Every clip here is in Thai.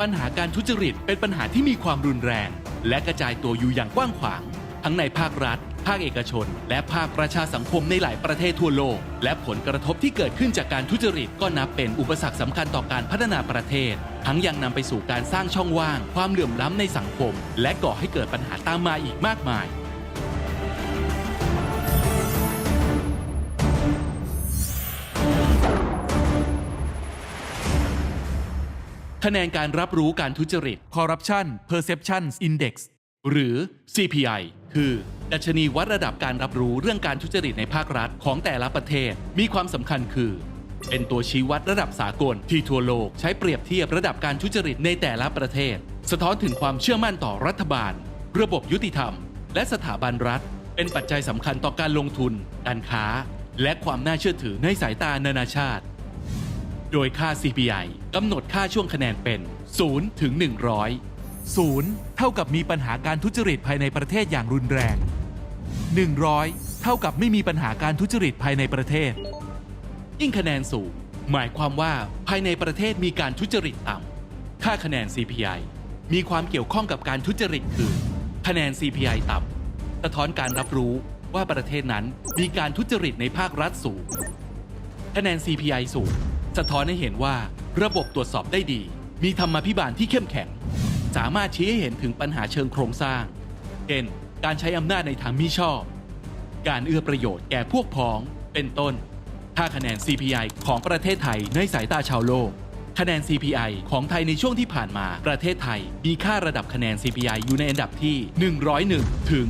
ปัญหาการทุจริตเป็นปัญหาที่มีความรุนแรง และกระจายตัวอยู่อย่างกว้างขวาง ทั้งในภาครัฐ ภาคเอกชน และภาคประชาสังคมในหลายประเทศทั่วโลก และผลกระทบที่เกิดขึ้นจากการทุจริตก็นับเป็นอุปสรรคสำคัญต่อการพัฒนาประเทศ ทั้งยังนำไปสู่การสร้างช่องว่าง ความเหลื่อมล้ำในสังคม และก่อให้เกิดปัญหาตามมาอีกมากมาย คะแนนการรับรู้การทุจริต Corruption Perception Index หรือ CPI คือ ดัชนีวัดระดับการรับรู้เรื่องการทุจริตในภาครัฐของแต่ละประเทศ มีความสำคัญคือ เป็นตัวชี้วัดระดับสากลที่ทั่วโลกใช้เปรียบเทียบระดับการทุจริตในแต่ละประเทศ สะท้อนถึงความเชื่อมั่นต่อรัฐบาล ระบบยุติธรรม และสถาบันรัฐ เป็นปัจจัยสำคัญต่อการลงทุน การค้า และความน่าเชื่อถือในสายตานานาชาติ โดยค่า CPI กำหนดค่าช่วงคะแนนเป็น 0 ถึง 100 0 เท่ากับมีปัญหาการทุจริตภายในประเทศอย่างรุนแรง 100 เท่ากับไม่มีปัญหาการทุจริตภายในประเทศ ยิ่งคะแนนสูง หมายความว่าภายในประเทศมีการทุจริตต่ำค่าคะแนน CPI มีความเกี่ยวข้องกับการทุจริตคือ คะแนน CPI ต่ำสะท้อนการรับรู้ว่าประเทศนั้นมีการทุจริตในภาครัฐสูง คะแนน CPI สูง สะท้อนให้เห็นว่าระบบตรวจสอบได้ดี มีธรรมาภิบาลที่เข้มแข็ง สามารถชี้ให้เห็นถึงปัญหาเชิงโครงสร้าง เช่น การใช้อำนาจในทางมิชอบ การเอื้อประโยชน์แก่พวกพ้อง เป็นต้นค่าคะแนน CPI ของประเทศไทยในสายตาชาวโลก คะแนน CPI ของไทยในช่วงที่ผ่านมาประเทศไทย มีค่าระดับคะแนน CPI อยู่ในอันดับที่ 101 ถึง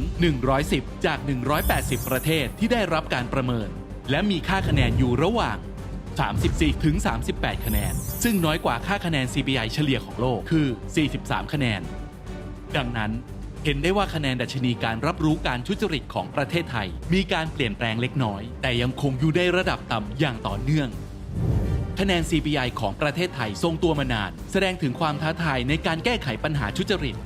110 จาก 180 ประเทศที่ได้รับการประเมิน และมีค่าคะแนนอยู่ระหว่าง 34 ถึง 38 คะแนน ซึ่งน้อยกว่าค่าคะแนน CPI เฉลี่ยของโลกคือ 43 คะแนน ดังนั้นเห็นได้ว่าคะแนนดัชนีการรับรู้การทุจริตของประเทศไทย มีการเปลี่ยนแปลงเล็กน้อย แต่ยังคงอยู่ในระดับต่ำอย่างต่อเนื่อง คะแนน CPI ของประเทศไทยทรงตัวมานาน แสดงถึงความท้าทายในการแก้ไขปัญหาทุจริต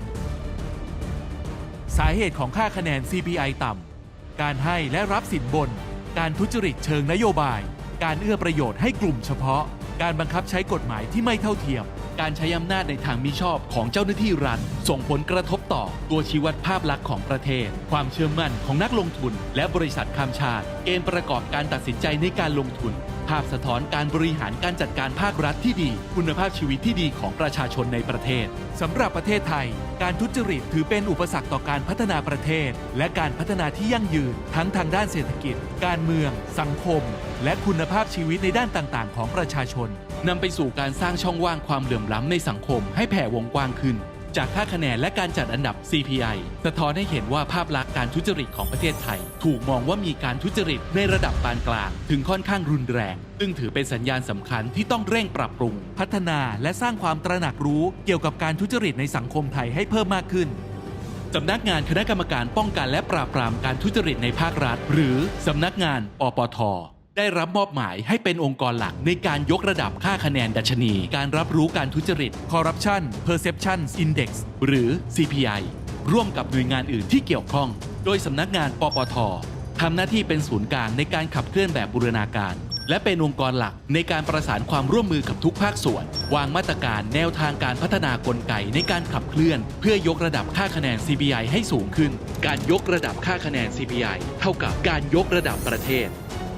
สาเหตุของค่าคะแนน CPI ต่ำการให้และรับสินบน การทุจริตเชิงนโยบาย การเอื้อประโยชน์ให้กลุ่มเฉพาะ การบังคับใช้กฎหมายที่ไม่เท่าเทียม การใช้อำนาจในทางมิชอบของเจ้าหน้าที่รัฐส่งผลกระทบต่อตัวชี้วัดภาพลักษณ์ของประเทศ ความเชื่อมั่นของนักลงทุน และบริษัทข้ามชาติ เกณฑ์ประกอบการตัดสินใจในการลงทุนภาพสะท้อนการบริหารการจัดการภาครัฐที่ดี คุณภาพชีวิตที่ดีของประชาชนในประเทศสำหรับประเทศไทย การทุจริตถือเป็นอุปสรรคต่อการพัฒนาประเทศ และการพัฒนาที่ยั่งยืน ทั้งทางด้านเศรษฐกิจ การเมือง สังคม และคุณภาพชีวิตในด้านต่างๆ ของประชาชนนำไปสู่การสร้างช่องว่างความเหลื่อมล้ำในสังคมให้แผ่วงกว้างขึ้น จากค่าคะแนนและการจัดอันดับ CPI สะท้อนให้เห็นว่าภาพลักษณ์การทุจริตของประเทศไทย ถูกมองว่ามีการทุจริตในระดับปานกลาง ถึงค่อนข้างรุนแรง ซึ่งถือเป็นสัญญาณสำคัญที่ต้องเร่งปรับปรุง พัฒนาและสร้างความตระหนักรู้เกี่ยวกับการทุจริตในสังคมไทยให้เพิ่มมากขึ้นสำนักงานคณะกรรมการป้องกันและปราบปรามการทุจริตในภาครัฐ หรือสำนักงานปปท ได้รับมอบหมายให้เป็นองค์กรหลักในการยกระดับค่าคะแนนดัชนี การรับรู้การทุจริต Corruption Perception Index หรือ CPI ร่วมกับหน่วยงานอื่นที่เกี่ยวข้อง โดยสำนักงานปปททำหน้าที่เป็นศูนย์กลางในการขับเคลื่อนแบบบูรณาการ และเป็นองค์กรหลักในการประสานความร่วมมือกับทุกภาคส่วน วางมาตรการแนวทางการพัฒนากลไกในการขับเคลื่อน เพื่อยกระดับค่าคะแนน CPI ให้สูงขึ้น การยกระดับค่าคะแนน CPI เท่ากับการยกระดับประเทศ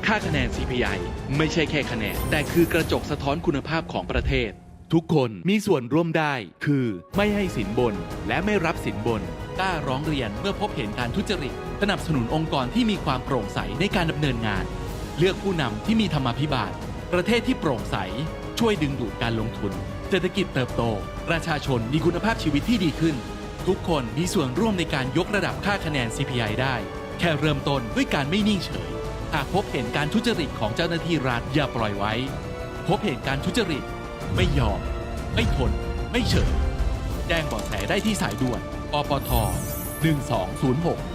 ค่าคะแนน CPI ไม่ใช่แค่คะแนน แต่คือกระจกสะท้อนคุณภาพของประเทศ ทุกคนมีส่วนร่วมได้ คือไม่ให้สินบน และไม่รับสินบน กล้าร้องเรียนเมื่อพบเห็นการทุจริต สนับสนุนองค์กรที่มีความโปร่งใสในการดำเนินงาน เลือกผู้นำที่มีธรรมาภิบาล ประเทศที่โปร่งใส ช่วยดึงดูดการลงทุน เศรษฐกิจเติบโต ประชาชนมีคุณภาพชีวิตที่ดีขึ้น ทุกคนมีส่วนร่วมในการยกระดับค่าคะแนน CPI ได้ แค่เริ่มต้นด้วยการไม่นิ่งเฉย หากพบเห็นการทุจริตของเจ้าหน้าที่รัฐอย่าปล่อยไว้ พบเห็นการทุจริต ไม่ยอม ไม่ทน ไม่เฉยแจ้งเบาะแสได้ที่สายด่วน อปท 1206